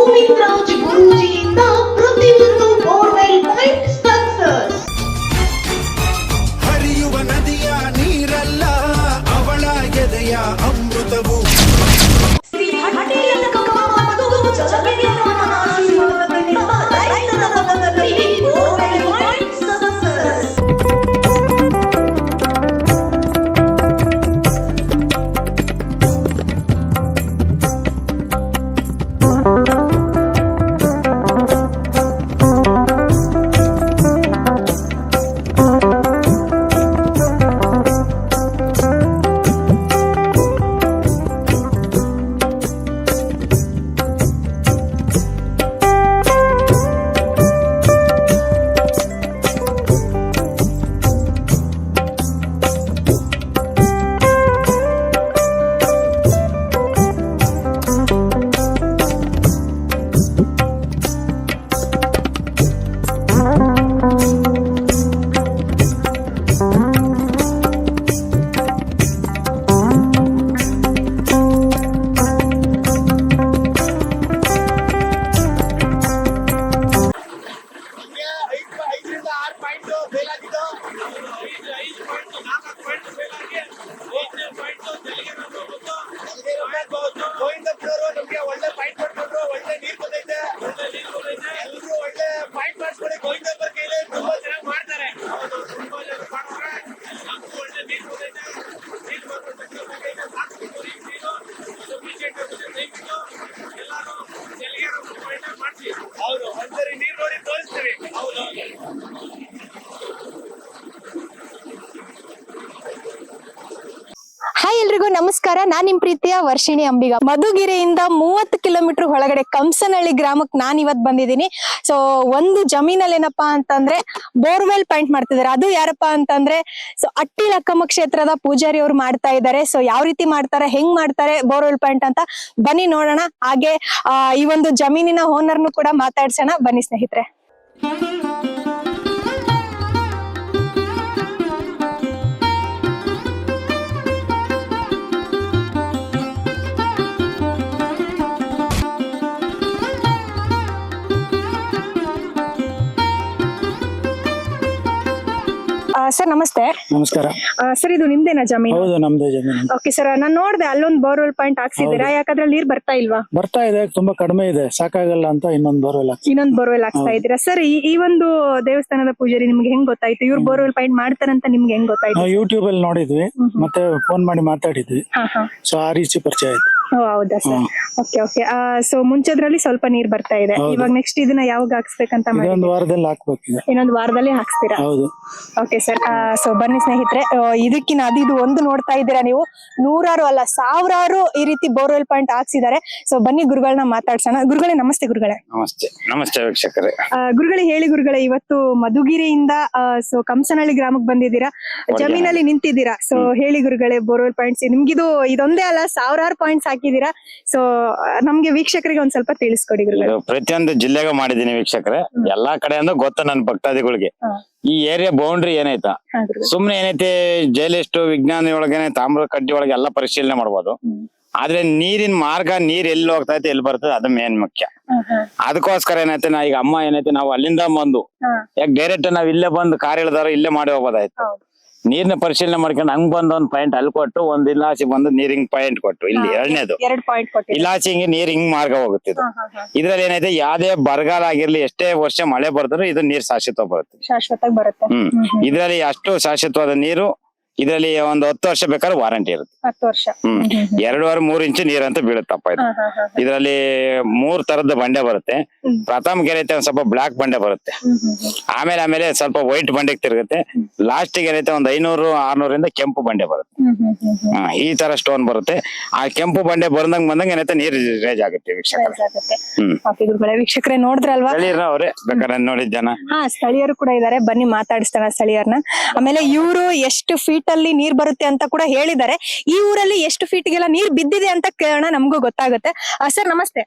ಗೋವಿಂದ ರಾಜ್ ಗುರೂಜಿಯಿಂದ ಪ್ರತಿಯೊಂದು borewell point success ಹರಿಯುವ ನದಿಯ ನೀರಲ್ಲ ಅವಳ ಎದೆಯ ಅಮೃತವು ಎಲ್ರಿಗೂ ನಮಸ್ಕಾರ. ನಾನ್ ನಿಮ್ ಪ್ರೀತಿಯ ವರ್ಷಿಣಿ ಅಂಬಿಗ. ಮಧುಗಿರಿಯಿಂದ ಮೂವತ್ತು ಕಿಲೋಮೀಟರ್ ಒಳಗಡೆ ಕಂಸನಹಳ್ಳಿ ಗ್ರಾಮಕ್ಕೆ ನಾನ್ ಇವತ್ ಬಂದಿದ್ದೀನಿ. ಸೊ ಒಂದು ಜಮೀನಲ್ಲಿ ಏನಪ್ಪಾ ಅಂತಂದ್ರೆ ಬೋರ್ವೆಲ್ ಪಾಯಿಂಟ್ ಮಾಡ್ತಿದ್ದಾರೆ ಅದು ಯಾರಪ್ಪ ಅಂತಂದ್ರೆ ಸೊ ಅಟ್ಟಿ ಲಕ್ಕಮ್ಮ ಕ್ಷೇತ್ರದ ಪೂಜಾರಿ ಅವ್ರು ಮಾಡ್ತಾ ಇದ್ದಾರೆ ಸೊ ಯಾವ ರೀತಿ ಮಾಡ್ತಾರೆ, ಹೆಂಗ್ ಮಾಡ್ತಾರೆ ಬೋರ್ವೆಲ್ ಪಾಯಿಂಟ್ ಅಂತ ಬನ್ನಿ ನೋಡೋಣ. ಹಾಗೆ ಈ ಒಂದು ಜಮೀನಿನ ಓನರ್ನು ಕೂಡ ಮಾತಾಡ್ಸೋಣ. ಬನ್ನಿ ಸ್ನೇಹಿತರೆ. ಸರ್ ನಮಸ್ತೆ. ನಮಸ್ಕಾರ. ಸರ್ ಇದು ನಿಮ್ದೇನಾ ಜಮೀನು? ಹೌದು ನಮ್ದು ಜಮೀನು. ಓಕೆ ಸರ್ ನಾನು ನೋಡ್ದೆ ಅಲ್ಲೊಂದು ಬೋರ್ವೆಲ್ ಪಾಯಿಂಟ್ ಹಾಕ್ಸಿದ್ದೀರಾ? ಯಾಕಂದ್ರೆ ನೀರ್ ಬರ್ತಾ ಇಲ್ವಾ? ಬರ್ತಾ ಇದೆ ತುಂಬಾ ಕಡಿಮೆ ಇದೆ. ಸಾಕಾಗಲ್ಲ ಅಂತ ಇನ್ನೊಂದು ಬೋರ್ವೆಲ್ ಇನ್ನೊಂದು ಇನ್ನೊಂದ್ ಬೋರ್ವೆಲ್ ಹಾಕ್ತಾ ಇದ್ದೀರಾ? ಸರ್ ಈ ಒಂದು ದೇವಸ್ಥಾನದ ಪೂಜಾರಿ ನಿಮ್ಗೆ ಹೆಂಗ್ ಗೊತ್ತಾಯ್ತು? ಇವ್ರು ಬೋರ್ವೆಲ್ ಪಾಯಿಂಟ್ ಮಾಡ್ತಾರಂತ ನಿಮ್ಗೆ ಹೆಂಗ್ ಗೊತ್ತಾಯ್ತು? ನಾವು ಯೂಟ್ಯೂಬ್ ಅಲ್ಲಿ ನೋಡಿದ್ವಿ. ಮತ್ತೆ ಫೋನ್ ಮಾಡಿ ಮಾತಾಡಿದ್ವಿ. ಸೊ ಆ ರೀತಿ ಪರಿಚಯ ಆಯ್ತು. ಓ ಹೌದಾ ಸರ್? ಓಕೆ ಓಕೆ ಸೊ ಮುಂಚೆದ್ರಲ್ಲಿ ಸ್ವಲ್ಪ ನೀರ್ ಬರ್ತಾ ಇದೆ. ಹೌದು. ಇವಾಗ ನೆಕ್ಸ್ಟ್ ಇದನ್ನ ಯಾವಾಗ ಹಾಕ್ಸ್ಬೇಕಂತ ಮಾಡಿ ಇದೊಂದು ವಾರದಲ್ಲಿ ಹಾಕ್ಬೇಕು. ಇನ್ನೊಂದು ವಾರದಲ್ಲಿ ಹಾಕ್ಸ್ತೀರಾ? ಹೌದು. ಓಕೆ ಸರ್ ಸೊ ಬನ್ನಿ ಸ್ನೇಹಿತರೆ ಆ, ಇದಕ್ಕಿನ ಅದು ಇದು ಒಂದು ನೋಡ್ತಾ ಇದ್ದೀರಾ ನೀವು? ನೂರಾರು ಅಲ್ಲ ಸಾವಿರಾರು ಈ ರೀತಿ ಬೋರ್ವೆಲ್ ಪಾಯಿಂಟ್ ಹಾಕ್ಸಿದ್ದಾರೆ. ಸೊ ಬನ್ನಿ ಗುರುಗಳನ್ನ ಮಾತಾಡ್ಸೋಣ. ಗುರುಗಳೇ ನಮಸ್ತೆ ಗುರುಗಳೇ. ನಮಸ್ತೆ. ನಮಸ್ತೆ ವೀಕ್ಷಕರೇ. ಆ, ಗುರುಗಳೇ ಹೇಳಿ ಗುರುಗಳೇ ಇವತ್ತು ಮಧುಗಿರಿಯಿಂದ ಸೊ ಕಂಸನಹಳ್ಳಿ ಗ್ರಾಮಕ್ಕೆ ಬಂದಿದ್ದೀರಾ? ಜಮೀನಲ್ಲಿ ನಿಂತಿದ್ದೀರಾ? ಸೊ ಹೇಳಿ ಗುರುಗಳೇ ಬೋರ್ವೆಲ್ ಪಾಯಿಂಟ್ಸ್. ನಿಮ್ಗಿದು ಇದೊಂದೇ ಅಲ್ಲ ಸಾವಿರಾರು ಪಾಯಿಂಟ್ಸ್ ಹಾಕಿದ್ದೀರಾ? ಸೊ ನಮ್ಗೆ ವೀಕ್ಷಕರಿಗೆ ಒಂದ್ ಸ್ವಲ್ಪ ತಿಳಿಸ್ಕೊಡಿ ಗುರುಗಳೇ. ಪ್ರತಿಯೊಂದು ಜಿಲ್ಲೆಗೂ ಮಾಡಿದೀನಿ ವೀಕ್ಷಕರೇ. ಎಲ್ಲಾ ಕಡೆ ಅಂದ್ರೆ ಗೊತ್ತ ನನ್ನ ಭಕ್ತಾದಿಗಳಿಗೆ. ಈ ಏರಿಯಾ ಬೌಂಡ್ರಿ ಏನೈತಾ? ಹಾ, ಗುರುಗಳೇ. ಸುಮ್ನೆ ಏನೈತೆ ಜೈಲಿಸ್ಟ್ ವಿಜ್ಞಾನಿ ಒಳಗೇನೆ ತಾಮ್ರ ಕಡ್ಡಿ ಒಳಗೆ ಎಲ್ಲಾ ಪರಿಶೀಲನೆ ಮಾಡ್ಬೋದು. ಆದ್ರೆ ನೀರಿನ ಮಾರ್ಗ ನೀರ್ ಎಲ್ಲಿ ಹೋಗ್ತೈತೆ ಎಲ್ಲಿ ಬರ್ತದೆ ಅದು ಮೇನ್ ಮುಖ್ಯ. ಹಾ, ಹಾ, ಅದಕ್ಕೋಸ್ಕರ ಏನೈತೆ ನಾ ಈಗ ಅಮ್ಮ ಏನೈತೆ ನಾವು ಅಲ್ಲಿಂದ ಬಂದು ಹಾ. ಯಾಕೆ ಡೈರೆಕ್ಟ್ ನಾವ್ ಇಲ್ಲೇ ಬಂದು ಕಾರ್ ಇಳ್ದಾರ ಇಲ್ಲೇ ಮಾಡಿ ಹೋಗೋದಾಯ್ತು ಹೌದು. ನೀರ್ನ ಪರಿಶೀಲನೆ ಮಾಡ್ಕೊಂಡು ಹಂಗ್ ಬಂದ ಒಂದ್ ಪಾಯಿಂಟ್ ಅಲ್ಲಿ ಕೊಟ್ಟು ಒಂದ್ ಇಲಾಚಿ ಬಂದು ನೀರಿಂಗ್ ಪಾಯಿಂಟ್ ಕೊಟ್ಟು. ಇಲ್ಲಿ ಎರಡನೇದು. ಎರಡ್ ಪಾಯಿಂಟ್ ಕೊಟ್ಟಿದ್ದೀರಾ ಇಲಾಚಿ ಹಿಂಗೆ ನೀರ್ ಹಿಂಗ್ ಮಾರ್ಗ ಹೋಗುತ್ತಿದ್ದು. ಇದ್ರಲ್ಲಿ ಏನೈತೆ ಯಾವ್ದೇ ಬರಗಾಲ ಆಗಿರ್ಲಿ ಎಷ್ಟೇ ವರ್ಷ ಮಳೆ ಬರ್ದ್ರು ಇದು ನೀರ್ ಶಾಶ್ವತ ಬರುತ್ತೆ. ಶಾಶ್ವತವಾಗಿ ಬರುತ್ತೆ. ಹ್ಮ್. ಇದ್ರಲ್ಲಿ ಅಷ್ಟು ಶಾಶ್ವತವಾದ ನೀರು ಇದರಲ್ಲಿ ಒಂದು ಹತ್ತು ವರ್ಷ ಬೇಕಾದ್ರೆ ವಾರಂಟಿ ಇರುತ್ತೆ. ಹತ್ತು ವರ್ಷ. ಹ್ಮ್. ಎರಡೂವರೆ ಮೂರ್ ಇಂಚು ನೀರ್ ಅಂತ ಬೀಳುತ್ತಪ್ಪ ಇದು. ಇದರಲ್ಲಿ ಮೂರ್ ತರದ ಬಂಡೆ ಬರುತ್ತೆ. ಪ್ರಥಮ ಏನೈತೆ ಒಂದ್ ಸ್ವಲ್ಪ ಬ್ಲಾಕ್ ಬಂಡೆ ಬರುತ್ತೆ. ಆಮೇಲೆ ಆಮೇಲೆ ಸ್ವಲ್ಪ ವೈಟ್ ಬಂಡೆ ತಿರುಗುತ್ತೆ. ಲಾಸ್ಟ್ ಏನೈತೆ ಒಂದ್ ಐನೂರು ಆರ್ನೂರಿಂದ ಕೆಂಪು ಬಂಡೆ ಬರುತ್ತೆ. ಹಾ, ಈ ತರ ಸ್ಟೋನ್ ಬರುತ್ತೆ. ಆ ಕೆಂಪು ಬಂಡೆ ಬರ್ದಂಗ್ ಬಂದಂಗ ಏನೈತೆ ನೀರ್ ರೇಜ್ ಆಗುತ್ತೆ ವೀಕ್ಷಕರ. ವೀಕ್ಷಕರೇ ನೋಡಿದ್ರೆ ಹ್ಮ್. Okay, ಗುರುಗಳೇ ವೀಕ್ಷಕರೇ ನೋಡಿದ್ರಲ್ವಾ? ಹೇಳಿರ ಅವ್ರೆ ಬೇಕಾದ್ರೆ ನೋಡಿದ ಜನ. ಹಾ ಸ್ಥಳೀಯರು ಕೂಡ ಇದಾರೆ. ಬನ್ನಿ ಮಾತಾಡಿಸ್ತಾನ ಸ್ಥಳೀಯರನ್ನ ಆಮೇಲೆ ಇವರು ಎಷ್ಟು ಫೀಟ್ ಅಲ್ಲಿ ನೀರ್ ಬರುತ್ತೆ ಅಂತ ಕೂಡ ಹೇಳಿದ್ದಾರೆ. ಈ ಊರಲ್ಲಿ ಎಷ್ಟು ಫೀಟ್ ಗೆಲ್ಲ ನೀರ್ ಬಿದ್ದಿದೆ ಅಂತ ಕೇಳೋಣ ನಮಗೂ ಗೊತ್ತಾಗುತ್ತೆ. ಸರ್ ನಮಸ್ತೆ.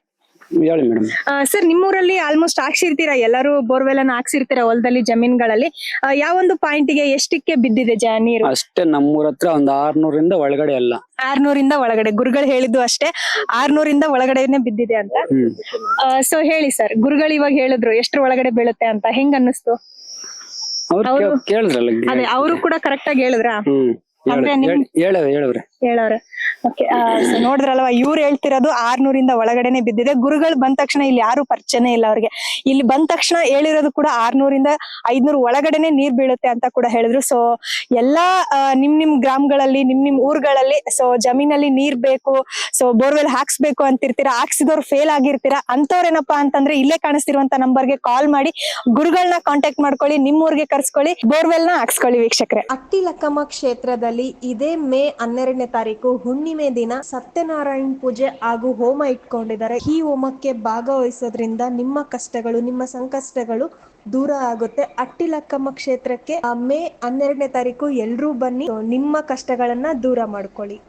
ಹೇಳಿ ಮೇಡಮ್. ಸರ್ ನಿಮ್ಮೂರಲ್ಲಿ ಆಲ್ಮೋಸ್ಟ್ ಹಾಕ್ಸಿರ್ತೀರಾ? ಎಲ್ಲರೂ ಬೋರ್ವೆಲ್ ಅನ್ನ ಹಾಕ್ಸಿರ್ತೀರಾ ಹೊಲದಲ್ಲಿ ಜಮೀನ್ಗಳಲ್ಲಿ? ಯಾವ ಯಾವೊಂದು ಪಾಯಿಂಟ್ಗೆ ಎಷ್ಟಕ್ಕೆ ಬಿದ್ದಿದೆ ಜ ನೀರು? ಅಷ್ಟೇ ನಮ್ಮೂರ ಹತ್ರ ಒಂದ್ ಆರ್ನೂರಿಂದ ಒಳಗಡೆ ಎಲ್ಲ ಆರ್ನೂರಿಂದ ಒಳಗಡೆ. ಗುರುಗಳು ಹೇಳಿದ್ದು ಅಷ್ಟೇ. ಆರ್ನೂರಿಂದ ಒಳಗಡೆನೆ ಬಿದ್ದಿದೆ ಅಂತ. ಸೊ ಹೇಳಿ ಸರ್ ಗುರುಗಳು ಇವಾಗ ಹೇಳಿದ್ರು ಎಷ್ಟ್ರ ಒಳಗಡೆ ಬೀಳುತ್ತೆ ಅಂತ. ಹೆಂಗ್ ಅನ್ನಿಸ್ತು ಅವ್ರು ಕೇಳಿದ್ರಲ್ಲ ಅದೇ ಅವರು ಕೂಡ ಕರೆಕ್ಟ್ ಆಗಿ ಹೇಳಿದ್ರಾ? ಹ್ಮ್ ಅಂದ್ರೆ ನಿಮ್- ಹೇಳವ್ರೆ ಹೇಳವ್ರೆ ಹೇಳವ್ರೆ ಓಕೆ ನೋಡಿದ್ರಲ್ವಾ, ಇವ್ರು ಹೇಳ್ತಿರೋದು ಆರ್ನೂರಿಂದ ಒಳಗಡೆನೆ ಬಿದ್ದಿದೆ. ಗುರುಗಳು ಬಂದ ತಕ್ಷಣ ಇಲ್ಲಿ ಯಾರು ಪರಿಚಯನೇ ಇಲ್ಲ ಅವ್ರಿಗೆ. ಇಲ್ಲಿ ಬಂದ ತಕ್ಷಣ ಹೇಳಿರೋದು ಕೂಡ ಆರ್ನೂರಿಂದ ಐದ್ನೂರು ಒಳಗಡೆನೆ ನೀರ್ ಬೀಳುತ್ತೆ ಅಂತ ಕೂಡ ಹೇಳಿದ್ರು. ಸೊ ಎಲ್ಲಾ ನಿಮ್ ನಿಮ್ ಗ್ರಾಮಗಳಲ್ಲಿ, ನಿಮ್ ನಿಮ್ ಊರ್ಗಳಲ್ಲಿ ಸೊ ಜಮೀನಲ್ಲಿ ನೀರ್ ಬೇಕು ಸೊ ಬೋರ್ವೆಲ್ ಹಾಕ್ಸ್ಬೇಕು ಅಂತಿರ್ತೀರಾ, ಹಾಕ್ಸಿದವ್ರು ಫೇಲ್ ಆಗಿರ್ತೀರಾ ಅಂತವ್ರೇನಪ್ಪಾ ಅಂತಂದ್ರೆ ಇಲ್ಲೇ ಕಾಣಿಸ್ತಿರುವಂತ ನಂಬರ್ಗೆ ಕಾಲ್ ಮಾಡಿ ಗುರುಗಳನ್ನ ಕಾಂಟ್ಯಾಕ್ಟ್ ಮಾಡ್ಕೊಳ್ಳಿ, ನಿಮ್ ಊರ್ಗೆ ಕರ್ಸ್ಕೊಳ್ಳಿ ಬೋರ್ವೆಲ್ನ ಹಾಕ್ಸ್ಕೊಳ್ಳಿ ವೀಕ್ಷಕರೇ. ಅಟ್ಟಿಲಕ್ಕಮ್ಮ ಕ್ಷೇತ್ರದಲ್ಲಿ ಇದೇ ಮೇ ಹನ್ನೆರಡನೇ ತಾರೀಕು ಹುಣ್ಣಿಮೆ ದಿನ ಸತ್ಯನಾರಾಯಣ ಪೂಜೆ ಹಾಗೂ ಹೋಮ ಇಟ್ಕೊಂಡಿದ್ದಾರೆ. ಈ ಹೋಮಕ್ಕೆ ಭಾಗವಹಿಸೋದ್ರಿಂದ ನಿಮ್ಮ ಕಷ್ಟಗಳು, ನಿಮ್ಮ ಸಂಕಷ್ಟಗಳು ದೂರ ಆಗುತ್ತೆ. ಅಟ್ಟಿಲಕ್ಕಮ್ಮ ಕ್ಷೇತ್ರಕ್ಕೆ ಮೇ ಹನ್ನೆರಡನೇ ತಾರೀಕು ಎಲ್ರೂ ಬನ್ನಿ. ನಿಮ್ಮ ಕಷ್ಟಗಳನ್ನ ದೂರ ಮಾಡ್ಕೊಳ್ಳಿ.